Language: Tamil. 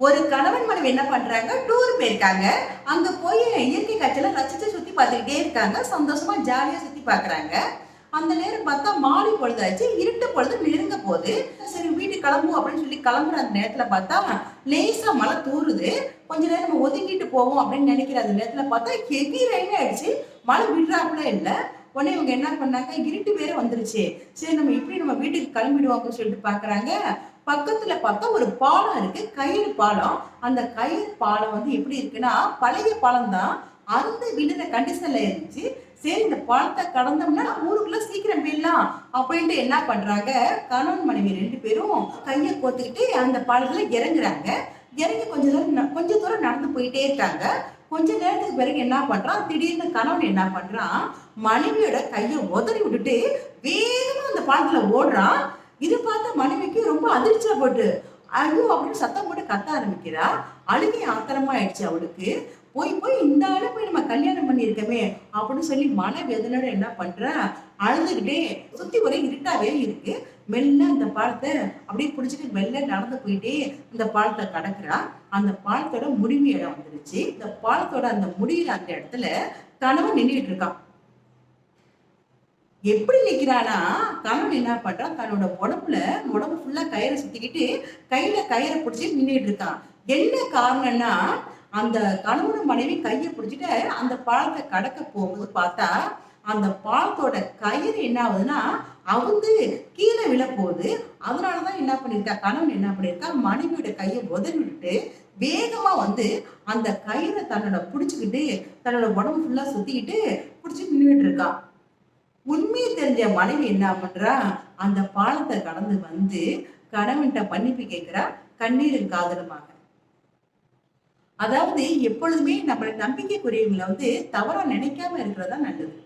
ஒரு கணவன் மனைவி என்ன பண்றாங்க? டூர் போயிருக்காங்க. அங்க போய் இயற்கை காட்சியில ரசிச்சு சுத்தி பார்த்துக்கிட்டே இருக்காங்க. சந்தோஷமா ஜாலியா சுத்தி பாக்குறாங்க அந்த நேரம் பார்த்தா மாலை பொழுதாச்சு. இருட்டு பொழுது நெருங்க போகுது. சரி வீட்டுக்கு கிளம்புவோம் அப்படின்னு சொல்லி கிளம்புற அந்த நேரத்துல பார்த்தா லேசா மழை தூறுது கொஞ்ச நேரம் நம்ம ஒதுங்கிட்டு போவோம் அப்படின்னு நினைக்கிற அந்த நேரத்துல பார்த்தா ஹெவி ரெயின் ஆயிடுச்சு. மழை விடுறாப்புல இல்ல. உடனே இவங்க என்ன பண்ணாங்க? இருட்டு வேற வந்துருச்சு. சரி நம்ம இப்படி நம்ம வீட்டுக்கு கிளம்பிடுவோம் அப்படின்னு சொல்லிட்டு பாக்குறாங்க பக்கத்துல பார்த்தா ஒரு பாலம் இருக்கு. கயிறு பாலம். அந்த கயிறு பாலம் வந்து எப்படி இருக்குன்னா பழைய பாலம் தான். அந்த விழுந்த கண்டிஷன்ல இருந்துச்சு. சரி இந்த பாலத்தை கடந்தோம்னா ஊருக்குள்ள சீக்கிரம் போயிடலாம் அப்படின்ட்டு என்ன பண்றாங்க? கணவன் மனைவி ரெண்டு பேரும் கையை கோத்துக்கிட்டு அந்த பாலத்துல இறங்குறாங்க. இறங்கி கொஞ்ச தூரம் கொஞ்ச தூரம் நடந்து போயிட்டே இருக்காங்க. கொஞ்ச நேரத்துக்கு பிறகு என்ன பண்றான்? திடீர்னு கணவன் என்ன பண்றான்? மனைவியோட கையை உதறி விட்டுட்டு வேகமா அந்த பாலத்துல ஓடுறான். இது பார்த்த மனைவிக்கு ரொம்ப அதிர்ச்சியா போட்டு ஐயோ அப்படின்னு சத்தம் போட்டு கத்த ஆரம்பிக்கிறா. அழுகை ஆத்திரமா ஆயிடுச்சு அவளுக்கு. போய் போய் இந்த ஆளை போய் நம்ம கல்யாணம் பண்ணியிருக்கமே அப்படின்னு சொல்லி மன வேதனையோட என்ன பண்றா? அழுதுகிட்டே சுத்தி ஒரே இருட்டாவே இருக்கு. மெல்ல அந்த பாலத்தை அப்படியே பிடிச்சிட்டு மெல்ல நடந்து போயிட்டே இந்த பாலத்தை கடக்குறா. அந்த பாலத்தோட முடிவு இடம் வந்துருச்சு. இந்த பாலத்தோட அந்த முடியிற அந்த இடத்துல கணவன் நின்றுட்டு இருக்கான். எப்படி நிற்கிறானா? கணவன் என்ன பண்ணுறான் தன்னோட உடம்புல உடம்பு ஃபுல்லா கயிறை சுத்திக்கிட்டு கையில கயிறை பிடிச்சி நின்றுட்டு இருக்கான். என்ன காரணம்னா அந்த கணவன் மனைவி கையை பிடிச்சிட்டு அந்த பாலத்தை கடக்க போகும்போது பார்த்தா அந்த பாலத்தோட கயிறு என்ன ஆகுதுன்னா அவுந்து கீழே விழப்போகுது. போகுது அதனாலதான் என்ன பண்ணிருக்கா கணவன் என்ன பண்ணிருக்கா மனைவியோட கையை உதவி விட்டுட்டு வேகமா வந்து அந்த கயிறை தன்னோட பிடிச்சிக்கிட்டு தன்னோட உடம்பு ஃபுல்லா சுத்திக்கிட்டு பிடிச்சி நின்றுட்டு இருக்கான். உண்மையை தெரிஞ்ச மனைவி என்ன பண்றா? அந்த பாலத்தை கடந்து வந்து கணவன்கிட்ட மன்னிப்பு கேட்கிறா கண்ணீரும் காதலுமாக அதாவது எப்பொழுதுமே நம்மளை நம்பிக்கைக்குரியவங்களை வந்து தவறா நினைக்காம இருக்கிறதா நல்லது.